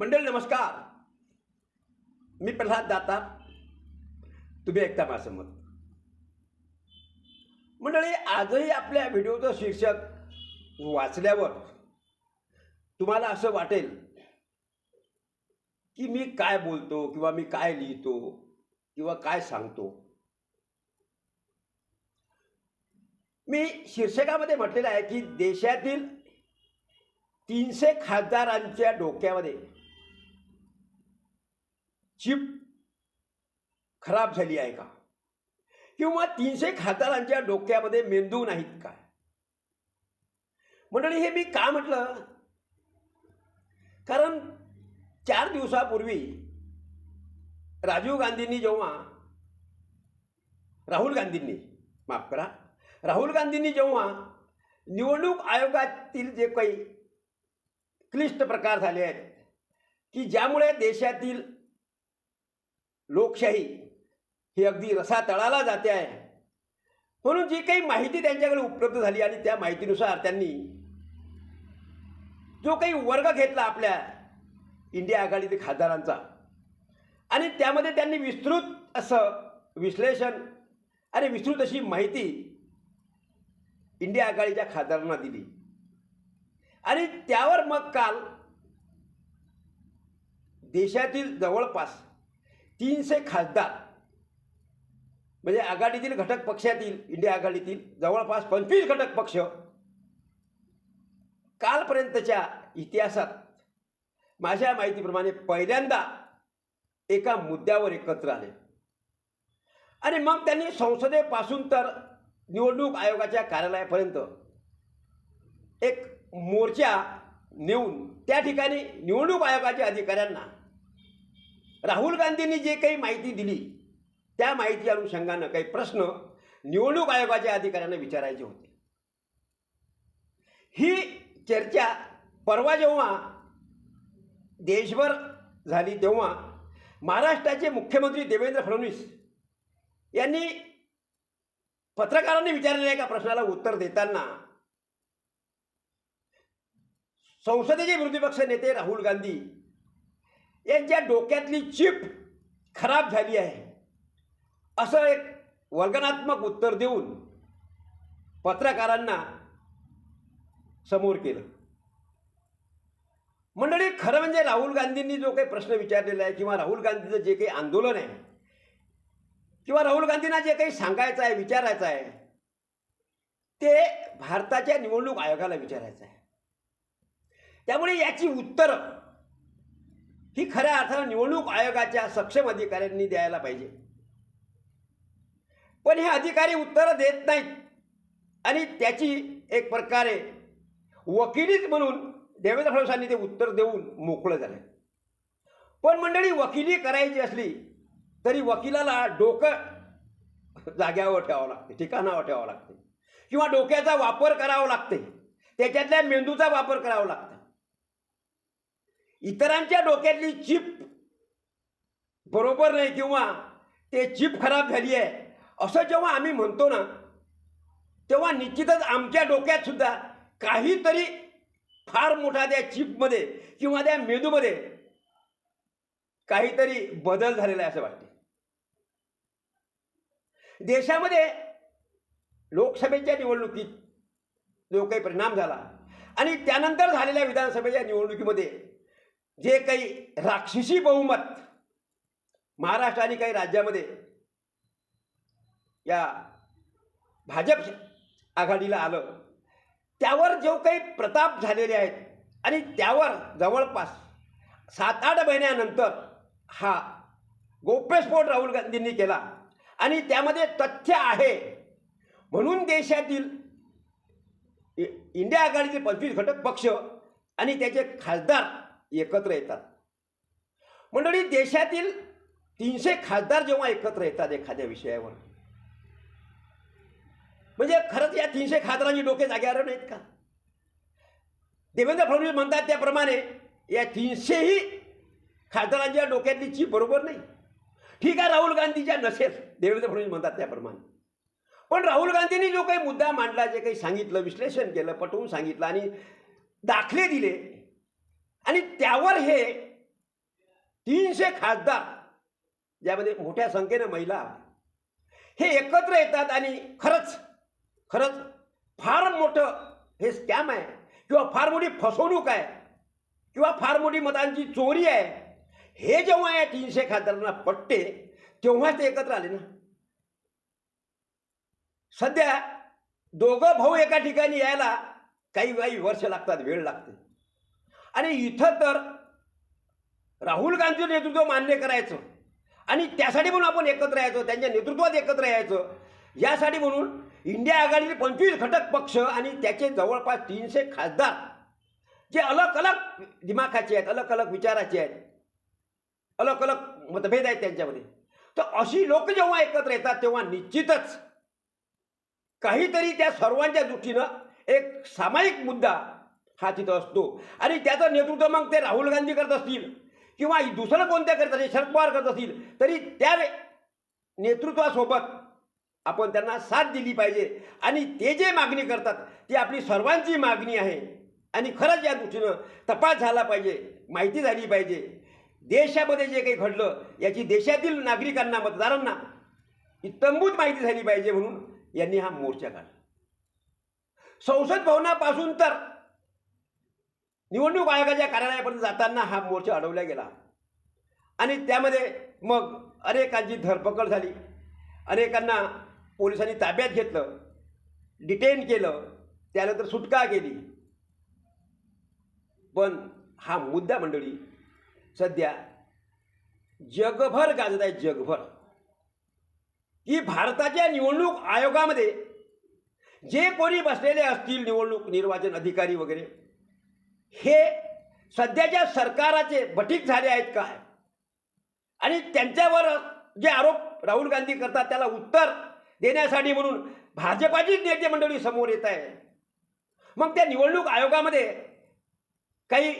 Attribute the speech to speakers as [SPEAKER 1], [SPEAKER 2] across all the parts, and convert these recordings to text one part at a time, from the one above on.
[SPEAKER 1] मंडळी नमस्कार. मी प्रल्हाद दाता तुम्ही ऐकता माझं मत मंडळी आजही आपल्या व्हिडिओचं शीर्षक वाचल्यावर तुम्हाला असं वाटेल की मी काय बोलतो किंवा मी काय लिहितो किंवा काय सांगतो. मी शीर्षकामध्ये म्हटलेलं आहे की देशातील तीनशे खासदारांच्या डोक्यामध्ये जीप खराब झाली आहे का? किंवा तीनशे खासदारांच्या डोक्यामध्ये मेंदू नाहीत काय मंडळी हे मी का म्हटलं? कारण चार दिवसापूर्वी राजीव गांधींनी जेव्हा राहुल गांधींनी माफ करा राहुल गांधींनी जेव्हा निवडणूक आयोगातील जे काही क्लिष्ट प्रकार झाले आहेत की ज्यामुळे देशातील लोकशाही ही अगदी रसातळाला जाते आहे. म्हणून जी काही माहिती त्यांच्याकडे उपलब्ध झाली आणि त्या माहितीनुसार त्यांनी जो काही वर्ग घेतला आपल्या इंडिया आघाडीतील खासदारांचा आणि त्यामध्ये त्यांनी विस्तृत असं विश्लेषण आणि विस्तृत अशी माहिती इंडिया आघाडीच्या खासदारांना दिली. आणि त्यावर मग काल देशातील जवळपास तीनशे खासदार. म्हणजे आघाडीतील घटक पक्षातील इंडिया आघाडीतील जवळपास पंचवीस घटक पक्ष कालपर्यंतच्या इतिहासात माझ्या माहितीप्रमाणे पहिल्यांदा एका मुद्द्यावर एकत्र आले. आणि मग त्यांनी संसदेपासून तर निवडणूक आयोगाच्या कार्यालयापर्यंत एक मोर्चा नेऊन त्या ठिकाणी निवडणूक आयोगाच्या अधिकाऱ्यांना राहुल गांधींनी जे काही माहिती दिली त्या माहिती अनुषंगानं काही प्रश्न निवडणूक आयोगाच्या अधिकाऱ्यांना विचारायचे होते. ही चर्चा परवा जेव्हा देशभर झाली तेव्हा महाराष्ट्राचे मुख्यमंत्री देवेंद्र फडणवीस यांनी पत्रकारांनी विचारलेल्या एका प्रश्नाला उत्तर देताना संसदेचे विरोधी पक्ष नेते राहुल गांधी यांच्या डोक्यातली चिप खराब झाली आहे. असं एक वर्गनात्मक उत्तर देऊन पत्रकारांना समोर केलं. मंडळी खरं म्हणजे राहुल गांधींनी जो काही प्रश्न विचारलेला आहे किंवा राहुल गांधीचं जे काही आंदोलन आहे किंवा राहुल गांधींना जे काही सांगायचं आहे विचारायचं आहे ते भारताच्या निवडणूक आयोगाला विचारायचं आहे. त्यामुळे याची उत्तरं ही खऱ्या अर्थानं निवडणूक आयोगाच्या सक्षम अधिकाऱ्यांनी द्यायला पाहिजे. पण हे अधिकारी उत्तरं देत नाहीत. आणि त्याची एक प्रकारे वकिलीच म्हणून देवेंद्र फडणवीसांनी ते उत्तर देऊन मोकळं झालं पण मंडळी वकिली करायची असली तरी वकिलाला डोकं जाग्यावर ठेवावं लागते ठिकाणावर ठेवावं लागते. किंवा डोक्याचा वापर करावा लागते. त्याच्यातल्या मेंदूचा वापर करावा लागतो. इतरांच्या डोक्यातली चिप बरोबर नाही किंवा ते चिप खराब झाली आहे. असं जेव्हा आम्ही म्हणतो ना तेव्हा निश्चितच आमच्या डोक्यात सुद्धा काहीतरी फार मोठा त्या चिपमध्ये किंवा त्या मेंदूमध्ये काहीतरी बदल झालेला आहे असं वाटते. देशामध्ये लोकसभेच्या निवडणुकीत जो काही परिणाम झाला आणि त्यानंतर झालेल्या विधानसभेच्या निवडणुकीमध्ये जे काही राक्षसी बहुमत महाराष्ट्र आणि काही राज्यामध्ये या भाजप आघाडीला आलं त्यावर जो काही प्रताप झालेले आहेत आणि त्यावर जवळपास सात आठ महिन्यानंतर हा गोप्यस्फोट राहुल गांधींनी केला आणि त्यामध्ये तथ्य आहे. म्हणून देशातील इ- इंडिया आघाडीचे पंचवीस घटक पक्ष आणि त्याचे खासदार एकत्र येतात. मंडळी देशातील तीनशे खासदार जेव्हा एकत्र येतात एखाद्या विषयावर म्हणजे खरंच या तीनशे खासदारांची डोके जाग्यावर नाहीत का? देवेंद्र फडणवीस म्हणतात त्याप्रमाणे या तीनशेही खासदारांच्या डोक्यातली चीप बरोबर नाही. ठीक आहे राहुल गांधीच्या नसेल देवेंद्र फडणवीस म्हणतात त्याप्रमाणे. पण राहुल गांधींनी जो काही मुद्दा मांडला जे काही सांगितलं विश्लेषण केलं पटवून सांगितलं आणि दाखले दिले आणि त्यावर हे तीनशे खासदार ज्यामध्ये मोठ्या संख्येनं महिला हे एकत्र येतात आणि खरंच खरंच फार मोठं हे स्कॅम आहे किंवा फार मोठी फसवणूक आहे किंवा फार मोठी मतांची चोरी आहे. हे जेव्हा या तीनशे खासदारांना पटते तेव्हा ते एकत्र आले ना. सध्या दोघं भाऊ एका ठिकाणी यायला काही काही वर्ष लागतात वेळ लागते. आणि इथं तर राहुल गांधीचं नेतृत्व मान्य करायचं. आणि त्यासाठी म्हणून आपण एकत्र यायचं त्यांच्या नेतृत्वात एकत्र यायचं. यासाठी म्हणून इंडिया आघाडीचे पंचवीस घटक पक्ष आणि त्याचे जवळपास तीनशे खासदार जे अलग अलग दिमाखाचे आहेत अलग अलग विचाराचे आहेत अलग अलग मतभेद आहेत त्यांच्यामध्ये. तर अशी लोक जेव्हा एकत्र येतात तेव्हा निश्चितच काहीतरी त्या सर्वांच्या दृष्टीनं एक सामायिक मुद्दा हा तिथं असतो. आणि त्याचं नेतृत्व मग ते राहुल गांधी करत असतील किंवा दुसरं कोणत्या करत असेल शरद पवार करत असतील तरी त्या नेतृत्वासोबत आपण त्यांना साथ दिली पाहिजे. आणि ते जे मागणी करतात ती आपली सर्वांची मागणी आहे. आणि खरंच या दृष्टीनं तपास झाला पाहिजे माहिती झाली पाहिजे. देशामध्ये जे काही घडलं याची देशातील नागरिकांना मतदारांना इतंभूत माहिती झाली पाहिजे म्हणून यांनी हा मोर्चा काढला. संसद भवनापासून तर निवडणूक आयोगाच्या कार्यालयापर्यंत जाताना हा मोर्चा अडवला गेला. आणि त्यामध्ये मग अनेकांची धरपकड झाली. अनेकांना पोलिसांनी ताब्यात घेतलं. डिटेन केलं. त्यानंतर सुटका केली. पण हा मुद्दा मंडळी सध्या जगभर गाजत आहे जगभर. की भारताच्या निवडणूक आयोगामध्ये जे कोणी बसलेले असतील निवडणूक निर्वाचन अधिकारी वगैरे हे सध्याच्या सरकाराचे बटीक झाले आहेत काय? आणि त्यांच्यावर जे आरोप राहुल गांधी करतात त्याला उत्तर देण्यासाठी म्हणून भाजपाचीच नेते मंडळी समोर येत आहे. मग त्या निवडणूक आयोगामध्ये काही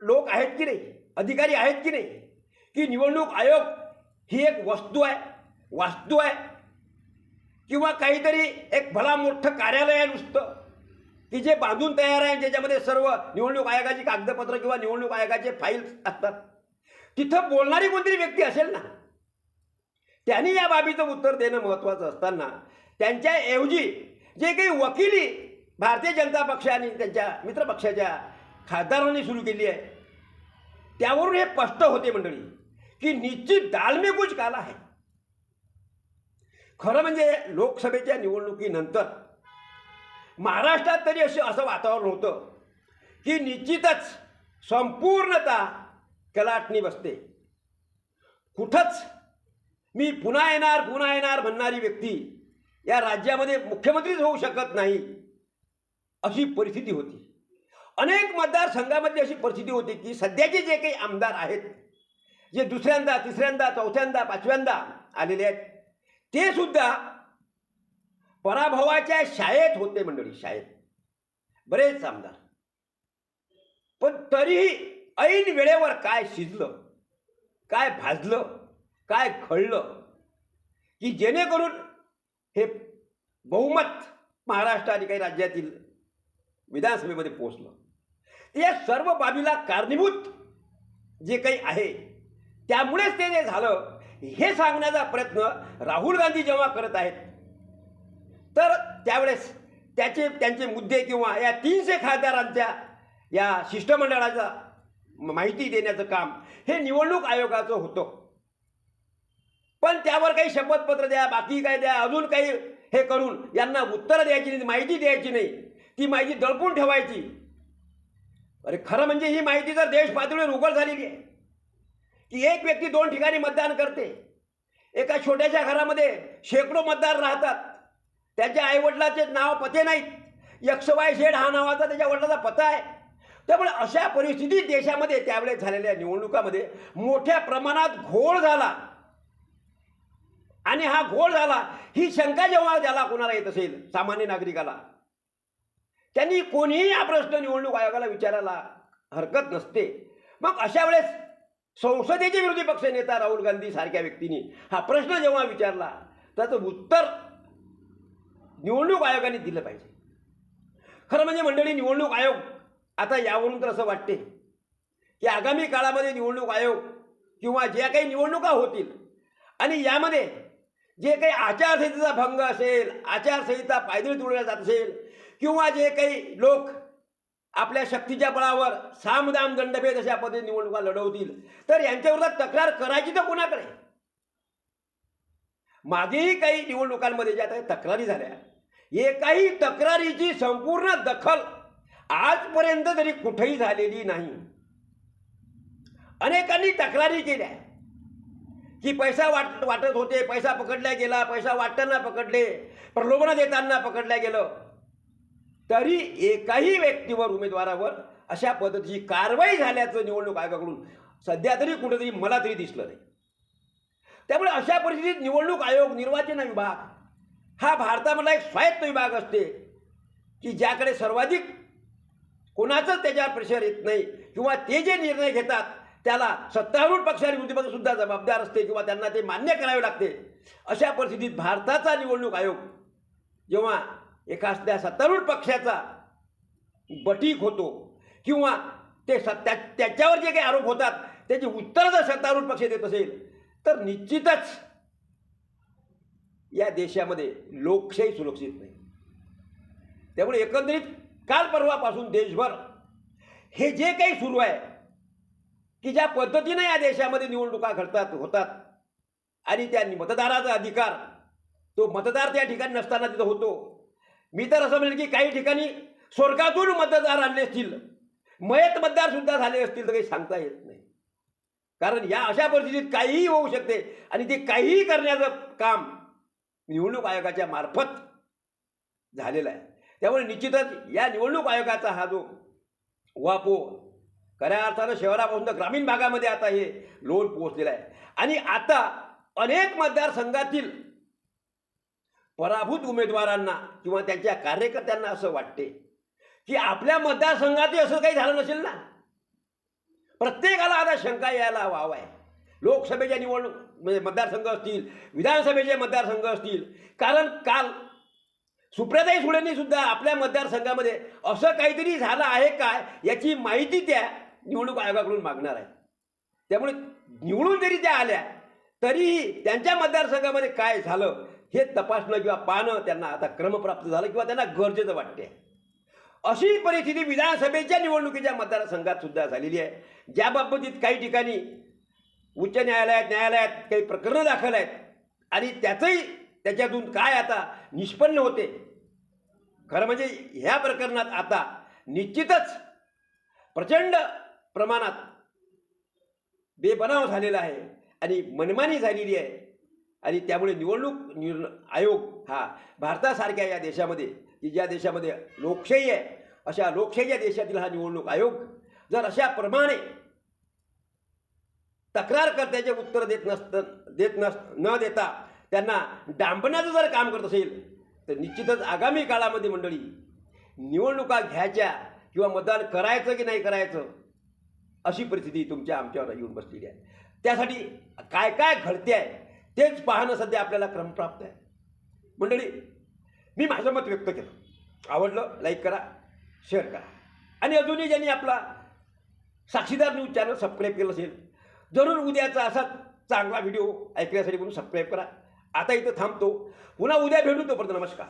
[SPEAKER 1] लोक आहेत की नाही? अधिकारी आहेत की नाही? की निवडणूक आयोग ही एक वस्तू आहे वास्तू आहे? किंवा काहीतरी एक भला मोठं कार्यालय आहे नुसतं? की जे बांधून तयार आहे ज्याच्यामध्ये सर्व निवडणूक आयोगाची कागदपत्र किंवा निवडणूक आयोगाचे फाईल्स असतात. तिथं बोलणारी कोणतरी व्यक्ती असेल ना? त्यांनी या बाबीचं उत्तर देणं महत्त्वाचं असताना त्यांच्याऐवजी जे काही वकिली भारतीय जनता पक्षाने त्यांच्या मित्रपक्षाच्या खासदारांनी सुरू केली आहे त्यावरून हे स्पष्ट होते मंडळी की निश्चित दालमेगूच काला आहे. खरं म्हणजे लोकसभेच्या निवडणुकीनंतर महाराष्ट्रात तरी असं असं वातावरण होतं की निश्चितच संपूर्णतः कलाटणी बसते. कुठंच मी पुन्हा येणार पुन्हा येणार म्हणणारी व्यक्ती या राज्यामध्ये मुख्यमंत्रीच होऊ शकत नाही अशी परिस्थिती होती. अनेक मतदारसंघामध्ये अशी परिस्थिती होती की सध्याचे जे काही आमदार आहेत जे दुसऱ्यांदा तिसऱ्यांदा चौथ्यांदा पाचव्यांदा आलेले आहेत ते सुद्धा पराभवाच्या शाळेत होते मंडळी शाळेत. बरेच आमदार. पण तरीही ऐन वेळेवर काय शिजलं काय भाजलं काय खळलं की जेणेकरून हे बहुमत महाराष्ट्र आणि काही राज्यातील विधानसभेमध्ये पोचलं या सर्व बाबीला कारणीभूत जे काही आहे त्यामुळेच ते जे झालं हे सांगण्याचा प्रयत्न राहुल गांधी जेव्हा करत आहेत तर त्यावेळेस त्याचे त्यांचे मुद्दे किंवा या तीनशे खासदारांच्या या शिष्टमंडळाचा माहिती देण्याचं काम हे निवडणूक आयोगाचं होतं. पण त्यावर काही शपथपत्र द्या बाकी काय द्या अजून काही हे करून यांना उत्तरं द्यायची नाही माहिती द्यायची नाही. ती माहिती दडपून ठेवायची. अरे खरं म्हणजे ही माहिती जर देश पातळीवर उघड झालेली आहे की एक व्यक्ती दोन ठिकाणी मतदान करते एका छोट्याशा घरामध्ये शेकडो मतदार राहतात त्याच्या आईवडिलाचे नाव पते नाहीत. यक्षवाय शेड हा नावाचा त्याच्या वडिलाचा पता आहे. त्यामुळे अशा परिस्थितीत देशामध्ये त्यावेळेस झालेल्या निवडणुकामध्ये मोठ्या प्रमाणात घोळ झाला. आणि हा घोळ झाला ही शंका जेव्हा ज्याला कोणाला येत असेल सामान्य नागरिकाला त्यांनी कोणीही हा प्रश्न निवडणूक आयोगाला विचारायला हरकत नसते. मग अशा वेळेस संसदेचे विरोधी पक्ष नेता राहुल गांधी सारख्या व्यक्तीने हा प्रश्न जेव्हा विचारला त्याचं उत्तर निवडणूक आयोगाने दिलं पाहिजे. खरं म्हणजे मंडळी निवडणूक आयोग आता यावरून तर असं वाटते की आगामी काळामध्ये निवडणूक आयोग किंवा ज्या काही निवडणुका होतील आणि यामध्ये जे काही आचारसंहितेचा भंग असेल आचारसंहिता पायदळी तोडल्या जात असेल किंवा जे काही लोक आपल्या शक्तीच्या बळावर सामदाम दंडभेद अशा पद्धतीने निवडणुका लढवतील तर यांच्याविरोधात तक्रार करायची तर कोणाकडे? मागेही काही निवडणुकांमध्ये ज्या काही तक्रारी झाल्या एकाही तक्रारीची संपूर्ण दखल आजपर्यंत तरी कुठेही झालेली नाही. अनेकांनी तक्रारी केल्या. की पैसा वाट वाटत होते पैसा पकडला गेला पैसा वाटताना पकडले प्रलोभन देताना पकडल्या गेलं. तरी एकाही व्यक्तीवर उमेदवारावर अशा पद्धतीची कारवाई झाल्याचं निवडणूक आयोगाकडून सध्या तरी कुठेतरी मला तरी दिसलं नाही. त्यामुळे अशा परिस्थितीत निवडणूक आयोग निर्वाचन विभाग हा भारतामधला एक स्वायत्त विभाग असते की ज्याकडे सर्वाधिक कोणाचंच त्याच्यावर प्रेशर येत नाही किंवा ते जे निर्णय घेतात त्याला सत्तारूढ पक्ष सुद्धा जबाबदार असते किंवा त्यांना ते मान्य करावे लागते. अशा परिस्थितीत भारताचा निवडणूक आयोग जेव्हा एखाद्या सत्तारूढ पक्षाचा बटीक होतो किंवा ते सत्या त्याच्यावर जे काही आरोप होतात त्याची उत्तरं जर सत्तारूढ पक्ष देत असेल तर निश्चितच या देशामध्ये लोकशाही सुरक्षित नाही. त्यामुळे एकंदरीत काल परवापासून देशभर हे जे काही सुरू आहे की ज्या पद्धतीनं या देशामध्ये निवडणुका घडतात होतात आणि त्या मतदाराचा अधिकार तो मतदार त्या ठिकाणी नसताना तिथं होतो. मी तर असं म्हणेन की काही ठिकाणी स्वर्गातून मतदार आणले असतील मयत मतदारसुद्धा झाले असतील तर काही सांगता येत नाही. कारण या अशा परिस्थितीत काहीही होऊ शकते आणि ते काहीही करण्याचं काम निवडणूक आयोगाच्या मार्फत झालेला आहे. त्यामुळे निश्चितच या निवडणूक आयोगाचा हा जो वापो खऱ्या अर्थानं शहरापासून तर ग्रामीण भागामध्ये आता हे लोन पोहोचलेलं आहे. आणि आता अनेक मतदारसंघातील पराभूत उमेदवारांना किंवा त्यांच्या कार्यकर्त्यांना असं वाटते की आपल्या मतदारसंघातही असं काही झालं नसेल ना? प्रत्येकाला आता शंका यायला वाव आहे. लोकसभेच्या निवडणूक म्हणजे मतदारसंघ असतील विधानसभेचे मतदारसंघ असतील. कारण काल सुप्रियाताई सुळेंनी सुद्धा आपल्या मतदारसंघामध्ये असं काहीतरी झालं आहे काय याची माहिती त्या निवडणूक आयोगाकडून मागणार आहे. त्यामुळे निवडून जरी त्या आल्या तरीही त्यांच्या मतदारसंघामध्ये काय झालं हे तपासणं किंवा पाहणं त्यांना आता क्रमप्राप्त झालं किंवा त्यांना गरजेचं वाटते अशी परिस्थिती विधानसभेच्या निवडणुकीच्या मतदारसंघात सुद्धा झालेली आहे. ज्या बाबतीत काही ठिकाणी उच्च न्यायालयात न्यायालयात काही प्रकरणं दाखल आहेत. आणि त्याचंही त्याच्यातून काय आता निष्पन्न होते? खरं म्हणजे ह्या प्रकरणात आता निश्चितच प्रचंड प्रमाणात बेबनाव झालेला आहे आणि मनमानी झालेली आहे. आणि त्यामुळे निवडणूक निर् आयोग हा भारतासारख्या या देशामध्ये की ज्या देशामध्ये लोकशाही आहे अशा लोकशाहीच्या देशातील हा निवडणूक आयोग जर अशा प्रमाणे तक्रारकर्त्याचे उत्तर देत नसतं देत नस न देता त्यांना डांबण्याचं जर काम करत असेल तर निश्चितच आगामी काळामध्ये मंडळी निवडणुका घ्यायच्या किंवा मतदान करायचं की नाही करायचं अशी परिस्थिती तुमच्या आमच्यावर येऊन बसलेली आहे. त्यासाठी काय काय घडते आहे तेच पाहणं सध्या आपल्याला क्रमप्राप्त आहे. मंडळी मी माझं मत व्यक्त केलं. आवडलं लाईक करा शेअर करा. आणि अजूनही ज्यांनी आपला साक्षीदार न्यूज चॅनल सबस्क्राईब केलं असेल जरूर उद्याचा असा चांगला व्हिडिओ ऐकण्यासाठी म्हणून सबस्क्राईब करा. आता इथं थांबतो. पुन्हा उद्या भेटू तोपर्यंत नमस्कार.